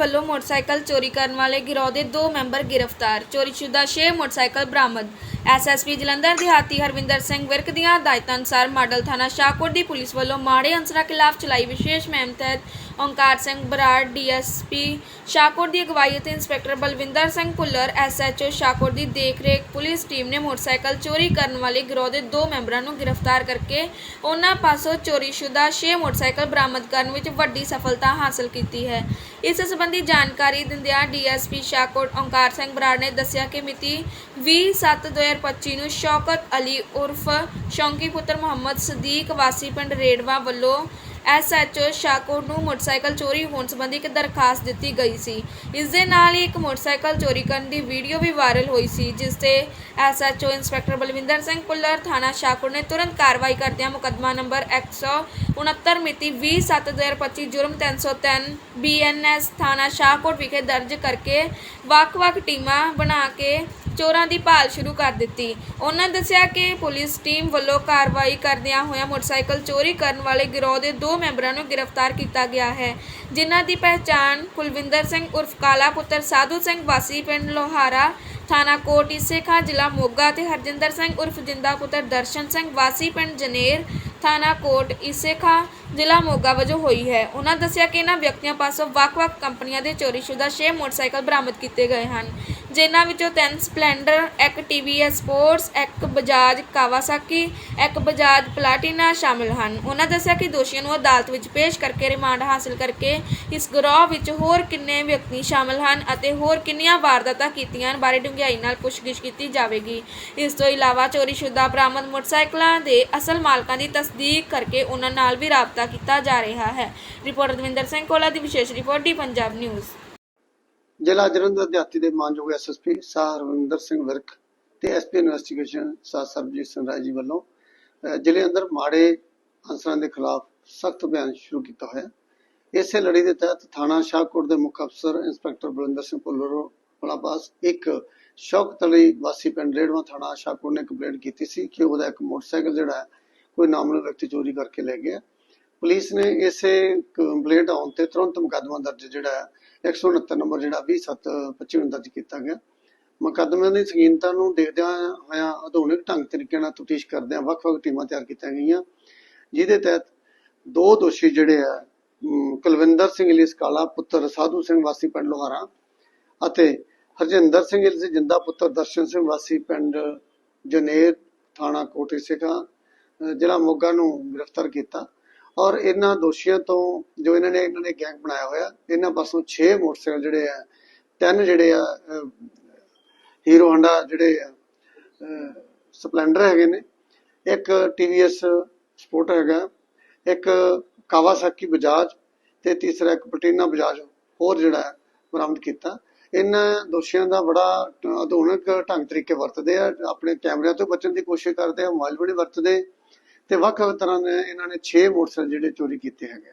ਵੱਲੋਂ ਮੋਟਰਸਾਈਕਲ ਚੋਰੀ ਕਰਨ ਵਾਲੇ ਗਿਰੋਹ ਦੇ ਦੋ ਮੈਂਬਰ ਗ੍ਰਿਫਤਾਰ। ਚੋਰੀਸ਼ੁਦਾ 6 ਮੋਟਰਸਾਈਕਲ ਬਰਾਮਦ। ਐਸਐਸਪੀ ਜਲੰਧਰ ਦਿਹਾਤੀ ਹਰਵਿੰਦਰ ਸਿੰਘ ਵਿਰਕ ਦੀਆਂ ਹਦਾਇਤਾਂ ਅਨੁਸਾਰ ਮਾਡਲ ਥਾਣਾ ਸ਼ਾਹਕੋਟ ਦੀ ਪੁਲਿਸ ਵੱਲੋਂ ਮਾੜੇ ਅੰਸਰਾਂ ਖਿਲਾਫ ਚਲਾਈ ਵਿਸ਼ੇਸ਼ ਮੁਹਿੰਮ ਤਹਿਤ ਓਂਕਾਰ ਸਿੰਘ ਬਰਾੜ ਡੀਐਸਪੀ ਸ਼ਾਹਕੋਟ ਦੀ ਅਗਵਾਈ ਅਤੇ ਇੰਸਪੈਕਟਰ ਬਲਵਿੰਦਰ ਸਿੰਘ ਭੁੱਲਰ ਐਸਐਚਓ ਸ਼ਾਹਕੋਟ ਦੀ ਦੇਖਰੇਖ ਪੁਲਿਸ ਟੀਮ ਨੇ ਮੋਟਰਸਾਈਕਲ ਚੋਰੀ ਕਰਨ ਵਾਲੇ ਗਿਰੋਹ ਦੇ ਦੋ ਮੈਂਬਰਾਂ ਨੂੰ ਗ੍ਰਿਫਤਾਰ ਕਰਕੇ ਉਹਨਾਂ ਪਾਸੋਂ ਚੋਰੀਸ਼ੁਦਾ 6 ਮੋਟਰਸਾਈਕਲ ਬਰਾਮਦ ਕਰਨ ਵਿੱਚ ਵੱਡੀ ਸਫਲਤਾ ਹਾਸਲ ਕੀਤੀ ਹੈ। ਇਸ ਸੰਬੰਧੀ ਜਾਣਕਾਰੀ ਦਿੰਦਿਆਂ ਡੀਐਸਪੀ ਸ਼ਾਕੋਟ ਓਂਕਾਰ ਸਿੰਘ ਬਰਾੜ ਨੇ ਦੱਸਿਆ ਕਿ ਮਿਤੀ 20/7/2025 ਨੂੰ ਸ਼ੌਕਤ ਅਲੀ ਉਰਫ ਸ਼ੌਂਕੀ ਪੁੱਤਰ ਮੁਹੰਮਦ ਸਦੀਕ ਵਾਸੀ ਪਿੰਡ ਰੇੜਵਾ ਵੱਲੋਂ ਐਸਐਚਓ ਸ਼ਾਹਕੋਟ ਨੂੰ ਮੋਟਰਸਾਈਕਲ ਚੋਰੀ ਹੋਣ ਸੰਬੰਧੀ ਇੱਕ ਦਰਖਾਸਤ ਦਿੱਤੀ ਗਈ ਸੀ। ਇਸ ਦੇ ਨਾਲ ਹੀ ਇੱਕ ਮੋਟਰਸਾਈਕਲ ਚੋਰੀ ਕਰਨ ਦੀ ਵੀਡੀਓ ਵੀ ਵਾਇਰਲ ਹੋਈ ਸੀ, ਜਿਸ ਤੇ ਐਸਐਚਓ ਇੰਸਪੈਕਟਰ ਬਲਵਿੰਦਰ ਸਿੰਘ ਪੁੱਲਰ, ਥਾਣਾ ਸ਼ਾਹਕੋਟ ਨੇ ਤੁਰੰਤ ਕਾਰਵਾਈ ਕਰਦਿਆਂ ਮੁਕੱਦਮਾ ਨੰਬਰ 169 ਮਿਤੀ 20/7/2025 ਜੁਰਮ 303 ਬੀਐਨਐਸ ਥਾਣਾ ਸ਼ਾਹਕੋਟ ਵਿਖੇ ਦਰਜ ਕਰਕੇ ਵੱਖ-ਵੱਖ ਟੀਮਾਂ ਬਣਾ ਕੇ ਚੋਰਾਂ ਦੀ ਭਾਲ ਸ਼ੁਰੂ ਕਰ ਦਿੱਤੀ। ਉਹਨਾਂ ਦੱਸਿਆ ਕਿ ਪੁਲਿਸ ਟੀਮ ਵੱਲੋਂ ਕਾਰਵਾਈ ਕਰਦਿਆਂ ਹੋਇਆ ਮੋਟਰਸਾਈਕਲ ਚੋਰੀ ਕਰਨ ਵਾਲੇ ਗਿਰੋਹ ਦੇ ਦੋ ਮੈਂਬਰਾਂ ਨੂੰ ਗ੍ਰਿਫਤਾਰ ਕੀਤਾ ਗਿਆ ਹੈ, ਜਿਨ੍ਹਾਂ ਦੀ ਪਹਿਚਾਣ ਕੁਲਵਿੰਦਰ ਸਿੰਘ ਉਰਫ ਕਾਲਾ ਪੁੱਤਰ ਸਾਧੂ ਸਿੰਘ ਵਾਸੀ ਪਿੰਡ ਲੋਹਾਰਾ, ਥਾਣਾ ਕੋਟ, ਇਸੇ ਖਾਂ ਜ਼ਿਲ੍ਹਾ ਮੋਗਾ ਤੇ ਹਰਜਿੰਦਰ ਸਿੰਘ ਉਰਫ ਜਿੰਦਾ ਪੁੱਤਰ ਦਰਸ਼ਨ ਸਿੰਘ ਵਾਸੀ ਪਿੰਡ ਜਨੇਰ, ਥਾਣਾ ਕੋਟ, ਇਸੇ ਖਾਂ ਜ਼ਿਲ੍ਹਾ ਮੋਗਾ ਵਜੋਂ ਹੋਈ ਹੈ। ਉਹਨਾਂ ਦੱਸਿਆ ਕਿ ਇਹਨਾਂ ਵਿਅਕਤੀਆਂ ਪਾਸੋਂ ਵੱਖ-ਵੱਖ ਕੰਪਨੀਆਂ ਦੇ ਚੋਰੀਸ਼ੁਦਾ 6 ਮੋਟਰਸਾਈਕਲ ਬਰਾਮਦ ਕੀਤੇ ਗਏ ਹਨ। ਜਿਨ੍ਹਾਂ ਵਿੱਚੋਂ ਤਿੰਨ ਸਪਲੈਂਡਰ, ਇੱਕ TVS ਸਪੋਰਟਸ, ਇੱਕ ਬਜਾਜ ਕਾਵਾਸਾਕੀ, ਇੱਕ ਬਜਾਜ ਪਲਾਟੀਨਾ ਸ਼ਾਮਲ ਹਨ। ਉਹਨਾਂ ਦੱਸਿਆ ਕਿ ਦੋਸ਼ੀਆਂ ਨੂੰ ਅਦਾਲਤ ਵਿੱਚ ਪੇਸ਼ ਕਰਕੇ ਰਿਮਾਂਡ ਹਾਸਲ ਕਰਕੇ ਇਸ ਗਰੋਹ ਵਿੱਚ ਹੋਰ ਕਿੰਨੇ ਵਿਅਕਤੀ ਸ਼ਾਮਲ ਹਨ ਅਤੇ ਹੋਰ ਕਿੰਨੀਆਂ ਵਾਰਦਾਤਾਂ ਕੀਤੀਆਂ ਹਨ ਬਾਰੇ ਡੂੰਘਾਈ ਨਾਲ ਪੁੱਛਗਿੱਛ ਕੀਤੀ ਜਾਵੇਗੀ। ਇਸ ਤੋਂ ਇਲਾਵਾ ਚੋਰੀਸ਼ੁਦਾ ਬਰਾਮਦ ਮੋਟਰਸਾਈਕਲਾਂ ਦੇ ਅਸਲ ਮਾਲਕਾਂ ਦੀ ਤਸਦੀਕ ਕਰਕੇ ਉਹਨਾਂ ਨਾਲ ਵੀ ਰਾਬਤਾ ਕੀਤਾ ਜਾ ਰਿਹਾ ਹੈ। ਰਿਪੋਰਟਰ ਦਵਿੰਦਰ ਸਿੰਘ ਕੋਲਾ ਦੀ ਵਿਸ਼ੇਸ਼ ਰਿਪੋਰਟ ਡੀ ਪੰਜਾਬ ਨਿਊਜ਼। ਜ਼ਿਲ੍ਹਾ ਜਲੰਧਰ ਦਿਹਾਤੀ ਦੇ ਮਾਨਯੋਗ ਐਸਐਸਪੀ ਸਾਹ ਰਵਿੰਦਰ ਸਿੰਘ ਵਿਰਕ ਤੇ ਐਸਪੀ ਇਨਵੈਸਟੀਗੇਸ਼ਨ ਸਾਹ ਸਰਬਜੀਤ ਸਿੰਘ ਰਾਏ ਜੀ ਵੱਲੋਂ ਜ਼ਿਲ੍ਹੇ ਅੰਦਰ ਮਾੜੇ ਅਨਸਰਾਂ ਦੇ ਖਿਲਾਫ ਸਖਤ ਅਭਿਆਨ ਸ਼ੁਰੂ ਕੀਤਾ ਹੋਇਆ। ਇਸੇ ਲੜੀ ਦੇ ਤਹਿਤ ਥਾਣਾ ਸ਼ਾਹਕੋਟ ਦੇ ਮੁੱਖ ਅਫਸਰ ਇੰਸਪੈਕਟਰ ਬਲਵਿੰਦਰ ਸਿੰਘ ਭੁੱਲਰ ਵਾਲਾ ਪਾਸ ਇੱਕ ਸ਼ੌਕਤ ਅਲੀ ਵਾਸੀ ਪਿੰਡ ਰੇੜਵਾ ਥਾਣਾ ਸ਼ਾਹਕੋਟ ਨੇ ਕੰਪਲੇਂਟ ਕੀਤੀ ਸੀ ਕਿ ਉਹਦਾ ਇੱਕ ਮੋਟਰਸਾਈਕਲ ਜਿਹੜਾ ਹੈ, ਕੋਈ ਨਾਮਨੂ ਵਿਅਕਤੀ ਚੋਰੀ ਕਰਕੇ ਲੈ ਗਿਆ। ਪੁਲਿਸ ਨੇ ਇਸੇ ਕੰਪਲੇਂਟ ਆਉਣ ਤੇ ਤੁਰੰਤ ਮੁਕੱਦਮਾ ਦਰਜ ਜਿਹੜਾ 169 ਨੰਬਰ ਜਿਹੜਾ 2725 ਨੂੰ ਦਰਜ ਕੀਤਾ ਗਿਆ। ਮੁਕੱਦਮੇ ਦੀ ਸੰਗੀਨਤਾ ਨੂੰ ਦੇਖਦਿਆਂ ਹੋਇਆਂ ਆਧੁਨਿਕ ਢੰਗ ਤਰੀਕੇ ਨਾਲ ਤਫਤੀਸ਼ ਕਰਦਿਆਂ ਵੱਖ-ਵੱਖ ਟੀਮਾਂ ਤਿਆਰ ਕੀਤੀਆਂ ਗਈਆਂ। ਜਿਹਦੇ ਤਹਿਤ ਦੋ ਦੋਸ਼ੀ ਜਿਹੜੇ ਆ ਕੁਲਵਿੰਦਰ ਸਿੰਘ ਇਲਿਸ ਕਾਲਾ ਪੁੱਤਰ ਸਾਧੂ ਸਿੰਘ ਵਾਸੀ ਪਿੰਡ ਲੋਹਾਰਾ ਅਤੇ ਹਰਜਿੰਦਰ ਸਿੰਘ ਇਲਿਸ ਜਿੰਦਾ ਪੁੱਤਰ ਦਰਸ਼ਨ ਸਿੰਘ ਵਾਸੀ ਪਿੰਡ ਜਨੇਰ ਥਾਣਾ ਕੋਟੇ ਸਿਖਾ ਅਹ, ਜ਼ਿਲ੍ਹਾ ਮੋਗਾ ਨੂੰ ਗ੍ਰਿਫਤਾਰ ਕੀਤਾ। ਔਰ ਇਹਨਾਂ ਦੋਸ਼ੀਆਂ ਤੋਂ ਜੋ ਇਹਨਾਂ ਨੇ ਇਹਨਾਂ ਨੇ ਗੈਂਗ ਬਣਾਇਆ ਹੋਇਆ, ਇਹਨਾਂ ਪਾਸੋਂ 6 ਮੋਟਰਸਾਈਕਲ ਜਿਹੜੇ ਆ, ਤਿੰਨ ਜਿਹੜੇ ਆ ਹੀਰੋ ਹੰਡਾ ਜਿਹੜੇ ਆ ਸਪਲੈਂਡਰ ਹੈਗੇ ਨੇ। ਇੱਕ TVS ਸਪੋਰਟ ਹੈਗਾ, ਇੱਕ ਕਾਵਾਸਾਕੀ ਬਜਾਜ ਤੇ ਤੀਸਰਾ ਇੱਕ ਪਟੀਨਾ ਬਜਾਜ ਹੋਰ ਜਿਹੜਾ ਹੈ ਬਰਾਮਦ ਕੀਤਾ। ਇਹਨਾਂ ਦੋਸ਼ੀਆਂ ਦਾ ਬੜਾ ਆਧੁਨਿਕ ਢੰਗ ਤਰੀਕੇ ਵਰਤਦੇ ਆ, ਆਪਣੇ ਕੈਮਰਿਆਂ ਤੋਂ ਬਚਣ ਦੀ ਕੋਸ਼ਿਸ਼ ਕਰਦੇ ਆ, ਮੋਬਾਈਲ ਵੀ ਨਹੀਂ ਵਰਤਦੇ। ਤੇ ਵੱਖ-ਵੱਖ ਤਰ੍ਹਾਂ ਦੇ ਇਹਨਾਂ ਨੇ 6 ਮੋਟਰਸਾਈਕਲ ਜਿਹੜੇ ਚੋਰੀ ਕੀਤੇ ਹੈਗੇ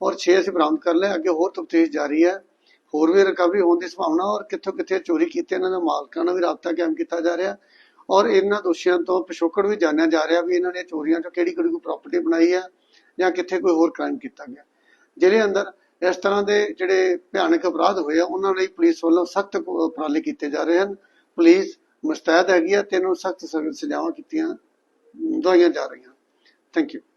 ਔਰ 6 ਅਸੀਂ ਬਰਾਮਦ ਕਰ ਲਏ, ਅੱਗੇ ਹੋਰ ਤਫਤੀਸ਼ ਜਾਰੀ ਹੈ। ਹੋਰ ਵੀ ਰਿਕਵਰੀ ਹੋਣ ਦੀ ਸੰਭਾਵਨਾ ਔਰ ਕਿੱਥੋਂ ਕਿੱਥੇ ਚੋਰੀ ਕੀਤੇ ਇਹਨਾਂ ਦੇ ਮਾਲਕਾਂ ਨਾਲ ਵੀ ਰਾਬਤਾ ਕਾਇਮ ਕੀਤਾ ਜਾ ਰਿਹਾ। ਔਰ ਇਹਨਾਂ ਦੋਸ਼ੀਆਂ ਤੋਂ ਪਿਛੋਕੜ ਵੀ ਜਾਣਿਆ ਜਾ ਰਿਹਾ ਵੀ ਇਹਨਾਂ ਨੇ ਚੋਰੀਆਂ ਚੋਂ ਕਿਹੜੀ ਕਿਹੜੀ ਕੋਈ ਪ੍ਰਾਪਰਟੀ ਬਣਾਈ ਹੈ ਜਾਂ ਕਿੱਥੇ ਕੋਈ ਹੋਰ ਕ੍ਰਾਈਮ ਕੀਤਾ ਗਿਆ। ਜਿਹੜੇ ਅੰਦਰ ਇਸ ਤਰ੍ਹਾਂ ਦੇ ਜਿਹੜੇ ਭਿਆਨਕ ਅਪਰਾਧ ਹੋਏ ਆ, ਉਹਨਾਂ ਲਈ ਪੁਲਿਸ ਵੱਲੋਂ ਸਖਤ ਉਪਰਾਲੇ ਕੀਤੇ ਜਾ ਰਹੇ ਹਨ। ਪੁਲਿਸ ਮੁਸਤੈਦ ਹੈਗੀ ਆ ਤੇ ਇਹਨੂੰ ਸਖਤ ਸਜ਼ਾਵਾਂ ਕੀਤੀਆਂ ਦਵਾਈਆਂ ਜਾ ਰਹੀਆਂ। Thank you.